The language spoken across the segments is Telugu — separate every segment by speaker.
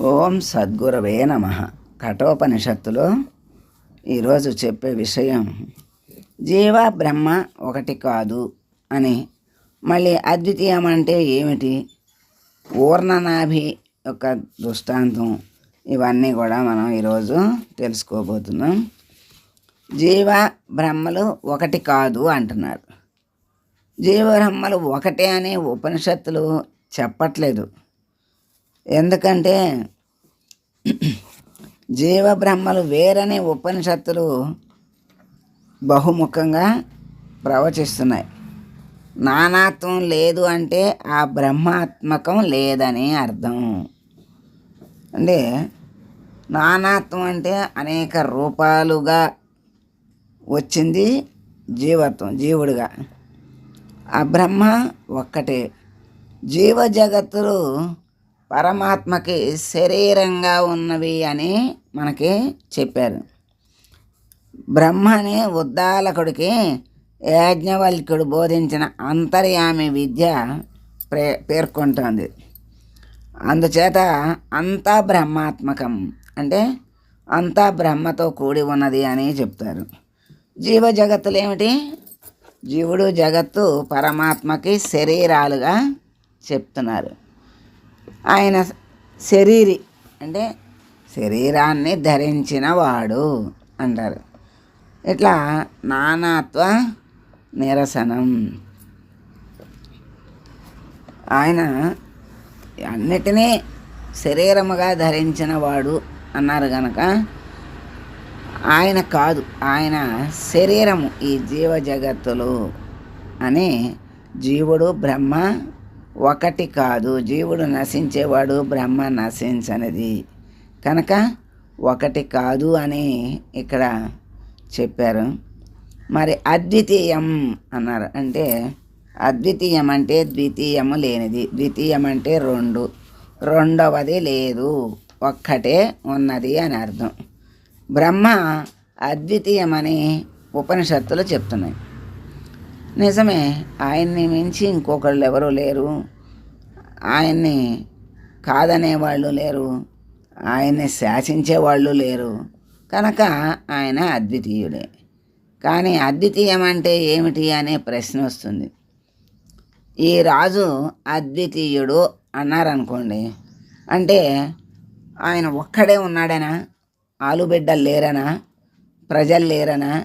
Speaker 1: ఓం సద్గురవే నమ. కఠోపనిషత్తులో ఈరోజు చెప్పే విషయం జీవ బ్రహ్మ ఒకటి కాదు అని. మళ్ళీ అద్వితీయం అంటే ఏమిటి? ఊర్ణనాభి యొక్క దృష్టాంతం. ఇవన్నీ కూడా మనం ఈరోజు తెలుసుకోబోతున్నాం. జీవ బ్రహ్మలు ఒకటి కాదు అంటున్నారు. జీవ బ్రహ్మలు ఒకటే అని ఉపనిషత్తులు చెప్పట్లేదు. ఎందుకంటే జీవ బ్రహ్మలు వేరని ఉపనిషత్తులు బహుముఖంగా ప్రవచిస్తున్నాయి. నానాత్వం లేదు అంటే ఆ బ్రహ్మాత్మకం లేదని అర్థం. అంటే నానాత్వం అంటే అనేక రూపాలుగా వచ్చింది జీవత్వం జీవుడిగా. ఆ బ్రహ్మ ఒక్కటే. జీవ జగత్తులు పరమాత్మకి శరీరంగా ఉన్నవి అని మనకి చెప్పారు. బ్రహ్మని ఉద్దాలకుడికి యాజ్ఞవల్క్యుడు బోధించిన అంతర్యామి విద్య ప్రే పేర్కొంటోంది. అందుచేత అంతా బ్రహ్మాత్మకం అంటే అంతా బ్రహ్మతో కూడి ఉన్నది అని చెప్తారు. జీవ జగత్తులు ఏమిటి జీవుడు జగత్తు పరమాత్మకి శరీరాలుగా చెప్తున్నారు. ఆయన శరీరి అంటే శరీరాన్ని ధరించిన వాడు అంటారు. ఇట్లా నానాత్వ నిరసనం. ఆయన అన్నిటినీ శరీరముగా ధరించిన వాడు అన్నారు కనుక ఆయన కాదు ఆయన శరీరము ఈ జీవ జగత్తులు అని జీవుడు బ్రహ్మ ఒకటి కాదు. జీవుడు నశించేవాడు బ్రహ్మ నశించనిది. కనుక ఒకటి కాదు అని ఇక్కడ చెప్పారు. మరి అద్వితీయం అన్నారు. అంటే అద్వితీయం అంటే ద్వితీయము లేనిది. ద్వితీయం అంటే రెండు. రెండవది లేదు. ఒక్కటే ఉన్నది అని అర్థం. బ్రహ్మ అద్వితీయమని ఉపనిషత్తులు చెప్తున్నాయి. నిజమే ఆయన్ని మించి ఇంకొకళ్ళు ఎవరూ లేరు. ఆయన్ని కాదనే వాళ్ళు లేరు. ఆయన్ని శాసించే వాళ్ళు లేరు. కనుక ఆయన అద్వితీయుడే. కానీ అద్వితీయం అంటే ఏమిటి అనే ప్రశ్న వస్తుంది. ఈ రాజు అద్వితీయుడు అన్నారనుకోండి అంటే ఆయన ఒక్కడే ఉన్నాడనా? ఆలుబిడ్డలు లేరనా? ప్రజలు లేరనా?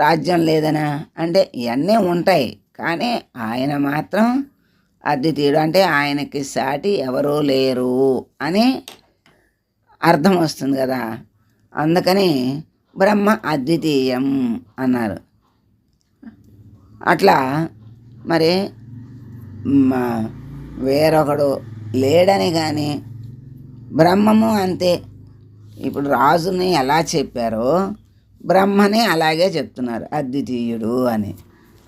Speaker 1: రాజ్యం లేదనా? అంటే ఇవన్నీ ఉంటాయి. కానీ ఆయన మాత్రం అద్వితీయుడు అంటే ఆయనకి సాటి ఎవరూ లేరు అని అర్థం వస్తుంది కదా. అందుకని బ్రహ్మ అద్వితీయం అన్నారు. అట్లా మరి మా వేరొకడు లేడని కానీ బ్రహ్మము అంతే. ఇప్పుడు రాజుని ఎలా చెప్పారో బ్రహ్మని అలాగే చెప్తున్నారు అద్వితీయుడు అని.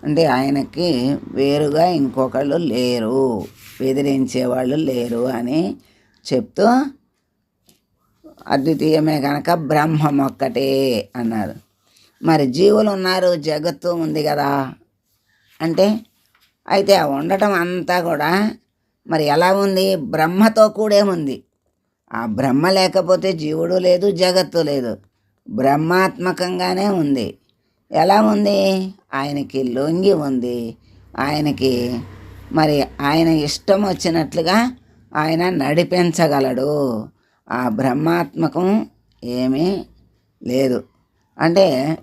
Speaker 1: అంటే ఆయనకి వేరుగా ఇంకొకళ్ళు లేరు బెదిరించే వాళ్ళు లేరు అని చెప్తూ అద్వితీయమే కనుక బ్రహ్మం ఒక్కటే అన్నారు. మరి జీవులు ఉన్నారు జగత్తు ఉంది కదా. అంటే అయితే ఆ ఉండటం అంతా కూడా మరి ఎలా ఉంది? బ్రహ్మతో కూడే ఉంది. ఆ బ్రహ్మ లేకపోతే జీవుడు లేదు జగత్తు లేదు. బ్రహ్మాత్మకంగానే ఉంది. ఎలా ఉంది? ఆయనకి లొంగి ఉంది. ఆయనకి మరి ఆయన ఇష్టం వచ్చినట్లుగా ఆయన నడిపించగలడు. ఆ బ్రహ్మాత్మకం ఏమీ లేదు. అంటే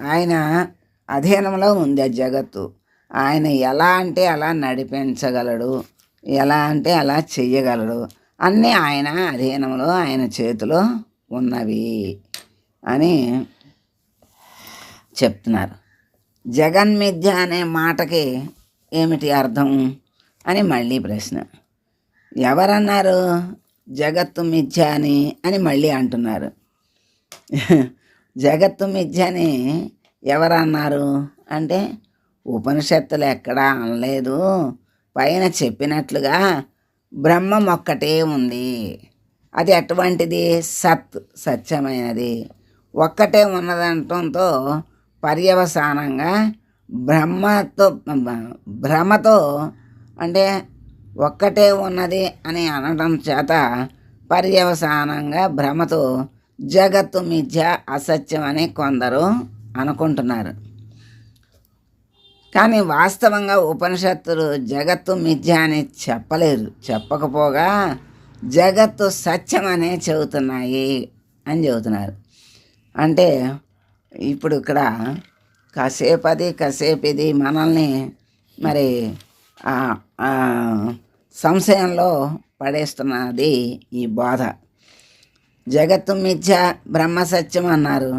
Speaker 1: ఆయన అధీనంలో ఉంది ఆ జగత్తు. ఆయన ఎలా అంటే అలా నడిపించగలడు. ఎలా అంటే అలా చెయ్యగలడు. అన్నీ ఆయన అధీనంలో ఆయన చేతిలో ఉన్నవి. అని చెప్తున్నారు. జగన్మిథ్య అనే మాటకి ఏమిటి అర్థం అని మళ్ళీ ప్రశ్న. ఎవరన్నారు జగత్తు మిథ్య అని అని మళ్ళీ అంటున్నారు. జగత్తు మిథ్య అని ఎవరన్నారు అంటే ఉపనిషత్తులు ఎక్కడా అనలేదు. పైన చెప్పినట్లుగా బ్రహ్మం ఒక్కటే ఉంది. అది ఎటువంటిది? సత్ సత్యమైనది. ఒక్కటే ఉన్నదంటంతో పర్యవసానంగా బ్రహ్మతో భ్రమతో అంటే ఒక్కటే ఉన్నది అని అనడం చేత పర్యవసానంగా భ్రమతో జగత్తు మిథ్య అసత్యం అని కొందరు అనుకుంటున్నారు. కానీ వాస్తవంగా ఉపనిషత్తులు జగత్తు మిథ్య అని చెప్పలేరు. చెప్పకపోగా జగత్తు సత్యం అనే చెబుతున్నాయి అని చెబుతున్నారు. అంటే ఇప్పుడు ఇక్కడ కాసేపు అది కాసేపు ఇది మనల్ని మరి ఆ, సంశయంలో పడేస్తున్నది ఈ బాధ. జగత్తు మిథ్య బ్రహ్మ సత్యం అన్నారు.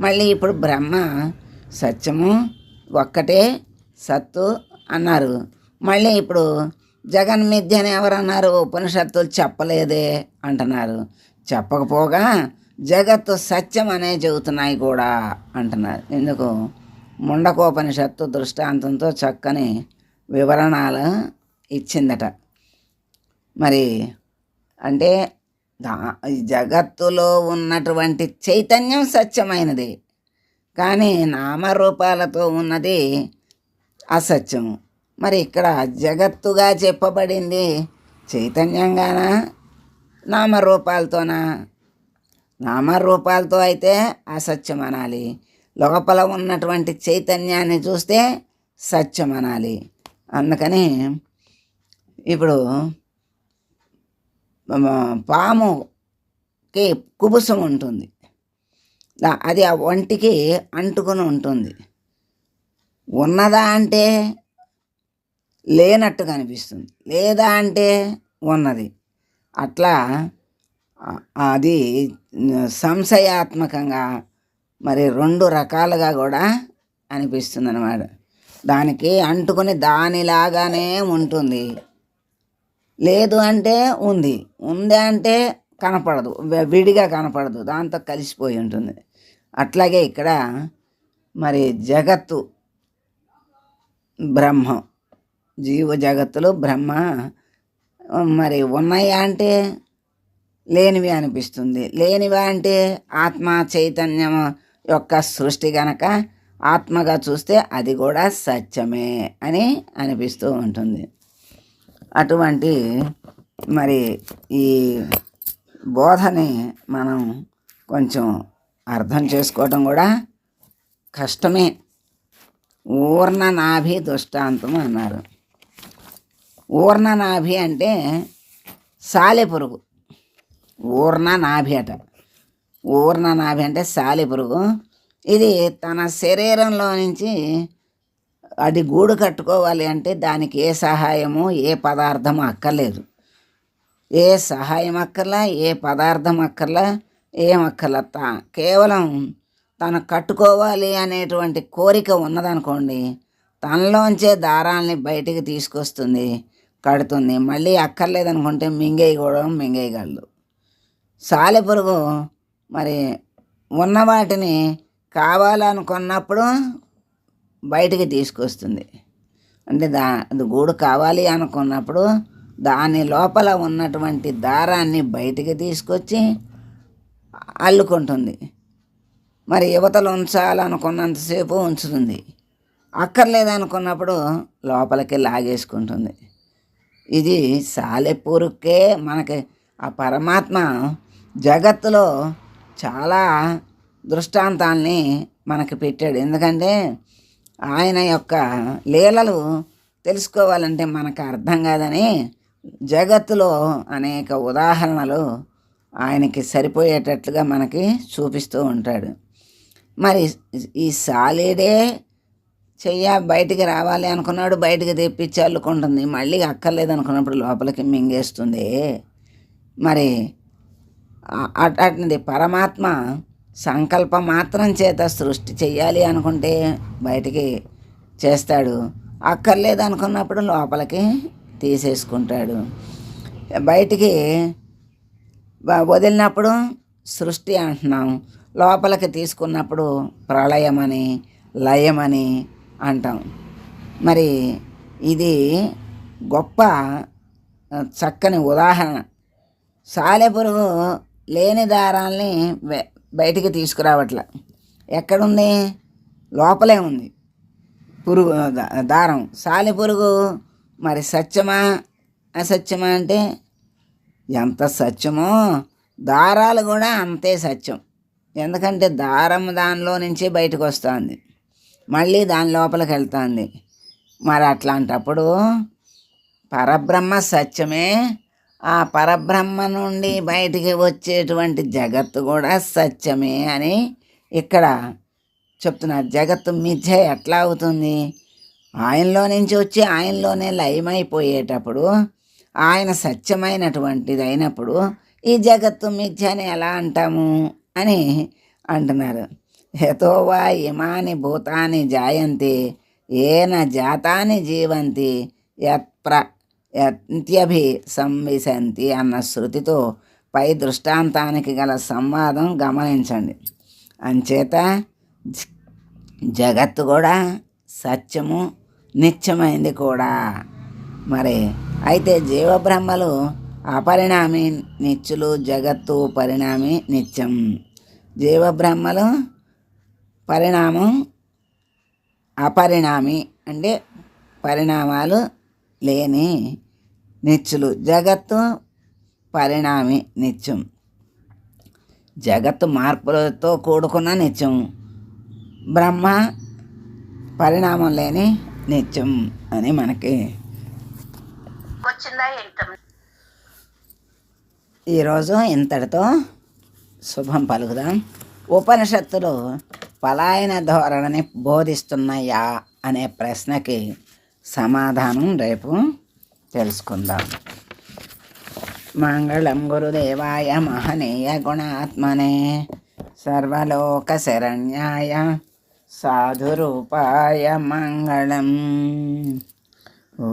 Speaker 1: మళ్ళీ ఇప్పుడు బ్రహ్మ సత్యము ఒక్కటే సత్తు అన్నారు. మళ్ళీ ఇప్పుడు జగన్ మిథ్య అని ఎవరన్నారు? ఉపనిషత్తులు చెప్పలేదే అంటున్నారు. చెప్పకపోగా జగత్తు సత్యం అనే చెబుతున్నాయి కూడా అంటున్నారు. ఎందుకు? ముండకోపనిషత్తు దృష్టాంతంతో చక్కని వివరణలు ఇచ్చిందట. మరి అంటే దా జగత్తులో ఉన్నటువంటి చైతన్యం సత్యమైనది. కానీ నామరూపాలతో ఉన్నది అసత్యం మరి ఇక్కడ జగత్తుగా చెప్పబడింది చైతన్యంగానా నామరూపాలతోనా? నామరూపాలతో అయితే అసత్యం అనాలి లోపల ఉన్నటువంటి చైతన్యాన్ని చూస్తే సత్యం అనాలి అందుకని ఇప్పుడు పాముకి కుబుసం ఉంటుంది. అది ఆ ఒంటికి అంటుకుని ఉంటుంది. ఉన్నదా అంటే లేనట్టు కనిపిస్తుంది లేదా అంటే ఉన్నది. అట్లా అది సంశయాత్మకంగా మరి రెండు రకాలుగా కూడా అనిపిస్తుంది అన్నమాట దానికి అంటుకుని దానిలాగానే ఉంటుంది. లేదు అంటే ఉంది. ఉంది అంటే కనపడదు. విడిగా కనపడదు. దాంతో కలిసిపోయి ఉంటుంది. అట్లాగే ఇక్కడ మరి జగత్తు బ్రహ్మం జీవ జగత్తులు బ్రహ్మ మరి ఉన్నాయా అంటే లేనివి అనిపిస్తుంది. లేనివి అంటే ఆత్మ చైతన్యం యొక్క సృష్టి గనక ఆత్మగా చూస్తే అది కూడా సత్యమే అని అనిపిస్తూ ఉంటుంది. అటువంటి మరి ఈ బోధని మనం కొంచెం అర్థం చేసుకోవటం కూడా కష్టమే. ఊర్ణ నాభి దృష్టాంతం అన్నారు. ఊర్ణ నాభి అంటే సాలెపురుగు. ఊర్ణ నాభి అట. ఊర్ణ నాభి అంటే సాలెపురుగు ఇది తన శరీరంలో నుంచి అది గూడు కట్టుకోవాలి అంటే దానికి ఏ సహాయము ఏ పదార్థము అక్కర్లేదు. ఏ సహాయం అక్కర్లా ఏ పదార్థం అక్కర్లా ఏం అక్కర్లా. తా కేవలం తను కట్టుకోవాలి అనేటువంటి కోరిక ఉన్నదనుకోండి తనలోంచే దారాల్ని బయటికి తీసుకొస్తుంది కడుతుంది. మళ్ళీ అక్కర్లేదనుకుంటే మింగేయకూడదు మింగేయగలదు. సాలెపురుగు. మరి ఉన్న వాటిని కావాలనుకున్నప్పుడు బయటికి తీసుకొస్తుంది. అంటే దా అది గూడు కావాలి అనుకున్నప్పుడు దాని లోపల ఉన్నటువంటి దారాన్ని బయటికి తీసుకొచ్చి అల్లుకుంటుంది. మరి యువతలు ఉంచాలనుకున్నంతసేపు ఉంచుతుంది. అక్కర్లేదనుకున్నప్పుడు లోపలికి లాగేసుకుంటుంది. ఇది సాలెపూరుకే మనకి ఆ పరమాత్మ జగత్తులో చాలా దృష్టాంతాల్ని మనకు పెట్టాడు. ఎందుకంటే ఆయన యొక్క లీలలు తెలుసుకోవాలంటే మనకు అర్థం కాదని జగత్తులో అనేక ఉదాహరణలు ఆయనకి సరిపోయేటట్లుగా మనకి చూపిస్తూ ఉంటాడు. మరి ఈ సాలీడే చెయ్య బయటికి రావాలి అనుకున్నాడు బయటికి తెప్పించి అల్లుకుంటుంది. మళ్ళీ అక్కర్లేదు అనుకున్నప్పుడు లోపలికి మింగేస్తుంది. మరి ఆ- పరమాత్మ సంకల్పం మాత్రం చేత సృష్టి చేయాలి అనుకుంటే బయటికి చేస్తాడు. అక్కర్లేదు అనుకున్నప్పుడు లోపలికి తీసేసుకుంటాడు. బయటికి వదిలినప్పుడు సృష్టి అంటున్నాం. లోపలికి తీసుకున్నప్పుడు ప్రళయమని లయమని అంటాం. మరి ఇది గొప్ప చక్కని ఉదాహరణ. సాలెపురుగు లేని దారాల్ని బయటికి తీసుకురావట్ల. ఎక్కడుంది? లోపలే ఉంది. పురుగు దారం. సాలి పురుగు మరి సత్యమా? అసత్యమా అంటే ఎంత సత్యమో? దారాలు కూడా అంతే సత్యం. ఎందుకంటే దారం దానిలో నుంచి బయటకు వస్తుంది. మళ్ళీ దాని లోపలికి వెళ్తుంది. మరి అట్లాంటప్పుడు పరబ్రహ్మ సత్యమే ఆ పరబ్రహ్మ నుండి బయటికి వచ్చేటువంటి జగత్తు కూడా సత్యమే అని ఇక్కడ చెప్తున్నారు. జగత్తు మిథ్య ఎట్లా అవుతుంది? ఆయనలో నుంచి వచ్చి ఆయనలోనే లయమైపోయేటప్పుడు ఆయన సత్యమైనటువంటిది అయినప్పుడు ఈ జగత్తు మిథ్య అని ఎలా అంటాము అని అంటున్నారు. యథోవా ఇమాని భూతాని జాయంతి ఏన జాతాని జీవంతి యత్ప్ర యత్యభి సంవిశంతి అన్న శృతితో పై దృష్టాంతానికి గల సంవాదం గమనించండి. అంచేత జ- జగత్తు కూడా సత్యము నిత్యమైంది కూడా. మరి అయితే జీవబ్రహ్మలు అపరిణామి నిత్యులు జగత్తు పరిణామి నిత్యం. జీవబ్రహ్మలు పరిణామం అపరిణామి అంటే పరిణామాలు లేని నిత్యులు జగత్తు పరిణామి నిత్యం జగత్తు మార్పులతో కూడుకున్న నిత్యం బ్రహ్మ పరిణామం లేని నిత్యం అని మనకి ఈరోజు ఇంతటితో శుభం పలుకుదాం. ఉపనిషత్తులు పలాయన ధోరణిని బోధిస్తున్నాయా అనే ప్రశ్నకి సమాధానం రేపు తెలుసుకుందాం. మంగళం గురుదేవాయ మహనీయ గుణాత్మనే సర్వలోక శరణ్యాయ సాధురూపాయ మంగళం. ఓ